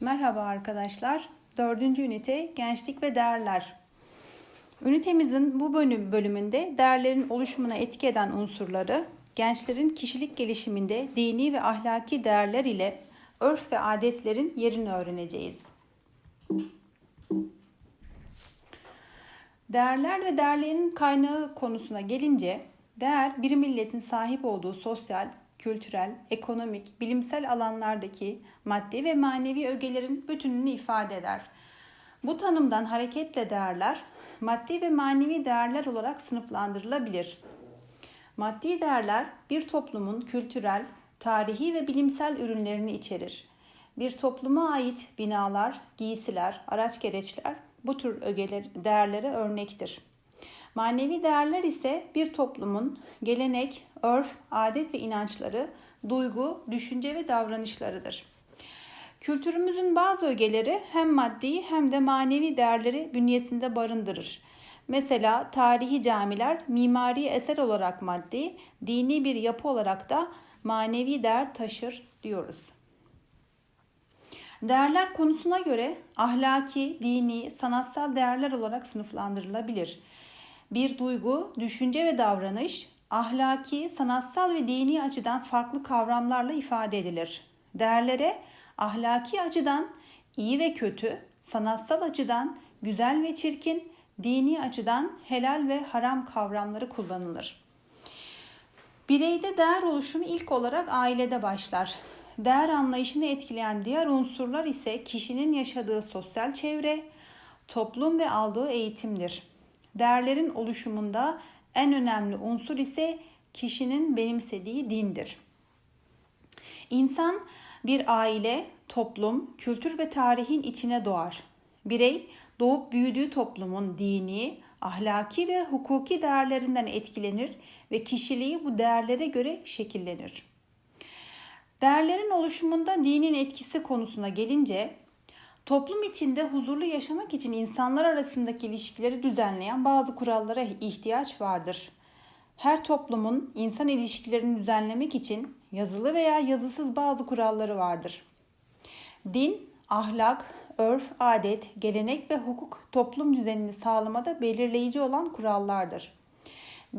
Merhaba arkadaşlar. Dördüncü ünite Gençlik ve Değerler. Ünitemizin bu bölüm bölümünde değerlerin oluşumuna etki eden unsurları, gençlerin kişilik gelişiminde dini ve ahlaki değerler ile örf ve adetlerin yerini öğreneceğiz. Değerler ve değerlerin kaynağı konusuna gelince, değer bir milletin sahip olduğu sosyal, kültürel, ekonomik, bilimsel alanlardaki maddi ve manevi ögelerin bütününü ifade eder. Bu tanımdan hareketle değerler, maddi ve manevi değerler olarak sınıflandırılabilir. Maddi değerler bir toplumun kültürel, tarihi ve bilimsel ürünlerini içerir. Bir topluma ait binalar, giysiler, araç gereçler bu tür ögeler, değerlere örnektir. Manevi değerler ise bir toplumun gelenek, örf, adet ve inançları, duygu, düşünce ve davranışlarıdır. Kültürümüzün bazı ögeleri hem maddi hem de manevi değerleri bünyesinde barındırır. Mesela tarihi camiler mimari eser olarak maddi, dini bir yapı olarak da manevi değer taşır diyoruz. Değerler konusuna göre ahlaki, dini, sanatsal değerler olarak sınıflandırılabilir. Bir duygu, düşünce ve davranış ahlaki, sanatsal ve dini açıdan farklı kavramlarla ifade edilir. Değerlere ahlaki açıdan iyi ve kötü, sanatsal açıdan güzel ve çirkin, dini açıdan helal ve haram kavramları kullanılır. Bireyde değer oluşumu ilk olarak ailede başlar. Değer anlayışını etkileyen diğer unsurlar ise kişinin yaşadığı sosyal çevre, toplum ve aldığı eğitimdir. Değerlerin oluşumunda en önemli unsur ise kişinin benimsediği dindir. İnsan bir aile, toplum, kültür ve tarihin içine doğar. Birey doğup büyüdüğü toplumun dini, ahlaki ve hukuki değerlerinden etkilenir ve kişiliği bu değerlere göre şekillenir. Değerlerin oluşumunda dinin etkisi konusuna gelince toplum içinde huzurlu yaşamak için insanlar arasındaki ilişkileri düzenleyen bazı kurallara ihtiyaç vardır. Her toplumun insan ilişkilerini düzenlemek için yazılı veya yazısız bazı kuralları vardır. Din, ahlak, örf, adet, gelenek ve hukuk toplum düzenini sağlamada belirleyici olan kurallardır.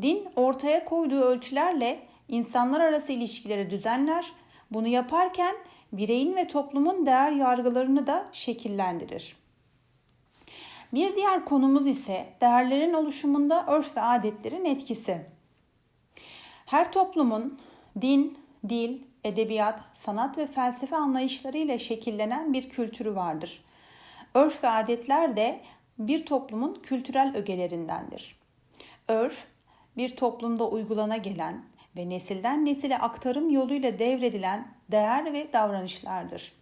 Din ortaya koyduğu ölçülerle insanlar arası ilişkileri düzenler bunu yaparken bireyin ve toplumun değer yargılarını da şekillendirir. Bir diğer konumuz ise değerlerin oluşumunda örf ve adetlerin etkisi. Her toplumun din, dil, edebiyat, sanat ve felsefe anlayışlarıyla şekillenen bir kültürü vardır. Örf ve adetler de bir toplumun kültürel ögelerindendir. Örf, bir toplumda uygulana gelen, ve nesilden nesile aktarım yoluyla devredilen değer ve davranışlardır.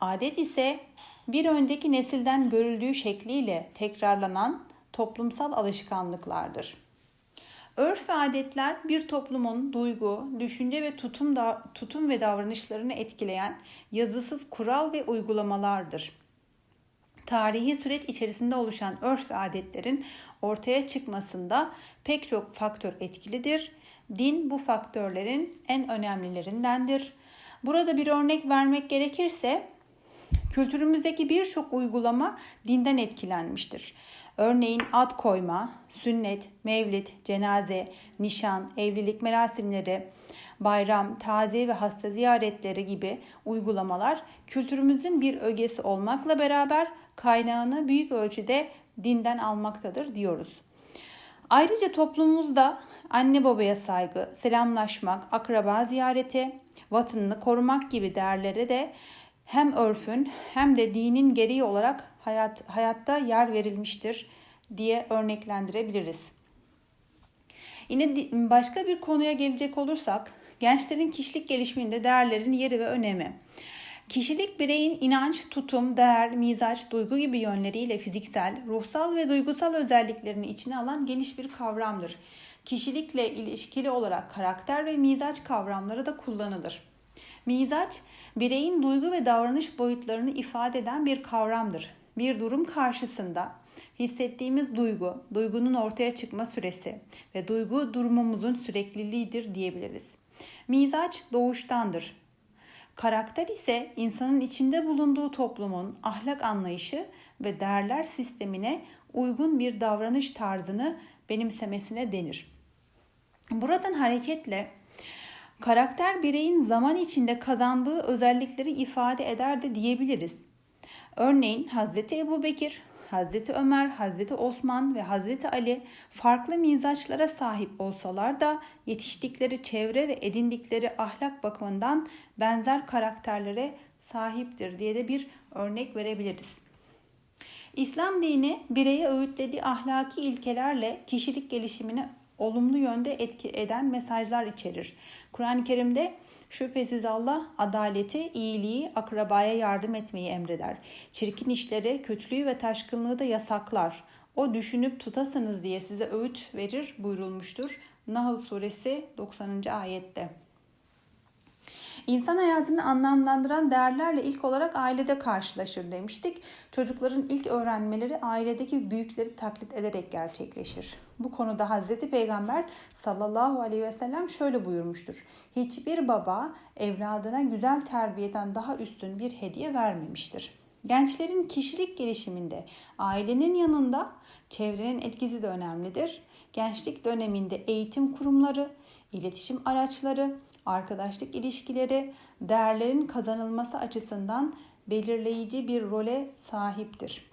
Adet ise bir önceki nesilden görüldüğü şekliyle tekrarlanan toplumsal alışkanlıklardır. Örf ve adetler bir toplumun duygu, düşünce ve tutum da, tutum ve davranışlarını etkileyen yazısız kural ve uygulamalardır. Tarihi süreç içerisinde oluşan örf ve adetlerin ortaya çıkmasında pek çok faktör etkilidir Din bu faktörlerin en önemlilerindendir. Burada bir örnek vermek gerekirse kültürümüzdeki birçok uygulama dinden etkilenmiştir. Örneğin ad koyma, sünnet, mevlid, cenaze, nişan, evlilik merasimleri, bayram, taziye ve hasta ziyaretleri gibi uygulamalar kültürümüzün bir ögesi olmakla beraber kaynağını büyük ölçüde dinden almaktadır diyoruz. Ayrıca toplumumuzda anne babaya saygı, selamlaşmak, akraba ziyareti, vatanını korumak gibi değerlere de hem örfün hem de dinin gereği olarak hayat, hayatta yer verilmiştir diye örneklendirebiliriz. Yine başka bir konuya gelecek olursak gençlerin kişilik gelişiminde değerlerin yeri ve önemi. Kişilik bireyin inanç, tutum, değer, mizaç, duygu gibi yönleriyle fiziksel, ruhsal ve duygusal özelliklerini içine alan geniş bir kavramdır. Kişilikle ilişkili olarak karakter ve mizaç kavramları da kullanılır. Mizaç, bireyin duygu ve davranış boyutlarını ifade eden bir kavramdır. Bir durum karşısında hissettiğimiz duygu, duygunun ortaya çıkma süresi ve duygu durumumuzun sürekliliğidir diyebiliriz. Mizaç doğuştandır Karakter ise insanın içinde bulunduğu toplumun ahlak anlayışı ve değerler sistemine uygun bir davranış tarzını benimsemesine denir. Buradan hareketle karakter bireyin zaman içinde kazandığı özellikleri ifade eder de diyebiliriz. Örneğin Hazreti Ebu Bekir, Hazreti Ömer, Hazreti Osman ve Hazreti Ali farklı mizaçlara sahip olsalar da yetiştikleri çevre ve edindikleri ahlak bakımından benzer karakterlere sahiptir diye de bir örnek verebiliriz. İslam dini bireye öğütlediği ahlaki ilkelerle kişilik gelişimine olumlu yönde etki eden mesajlar içerir. Kur'an-ı Kerim'de şüphesiz Allah adaleti, iyiliği, akrabaya yardım etmeyi emreder. Çirkin işleri, kötülüğü ve taşkınlığı da yasaklar. O düşünüp tutasınız diye size öğüt verir buyurulmuştur. Nahl suresi 90. ayette. İnsan hayatını anlamlandıran değerlerle ilk olarak ailede karşılaşır demiştik. Çocukların ilk öğrenmeleri ailedeki büyükleri taklit ederek gerçekleşir. Bu konuda Hazreti Peygamber sallallahu aleyhi ve sellem şöyle buyurmuştur. Hiçbir baba evladına güzel terbiyeden daha üstün bir hediye vermemiştir. Gençlerin kişilik gelişiminde ailenin yanında çevrenin etkisi de önemlidir. Gençlik döneminde eğitim kurumları, iletişim araçları, arkadaşlık ilişkileri değerlerin kazanılması açısından belirleyici bir role sahiptir.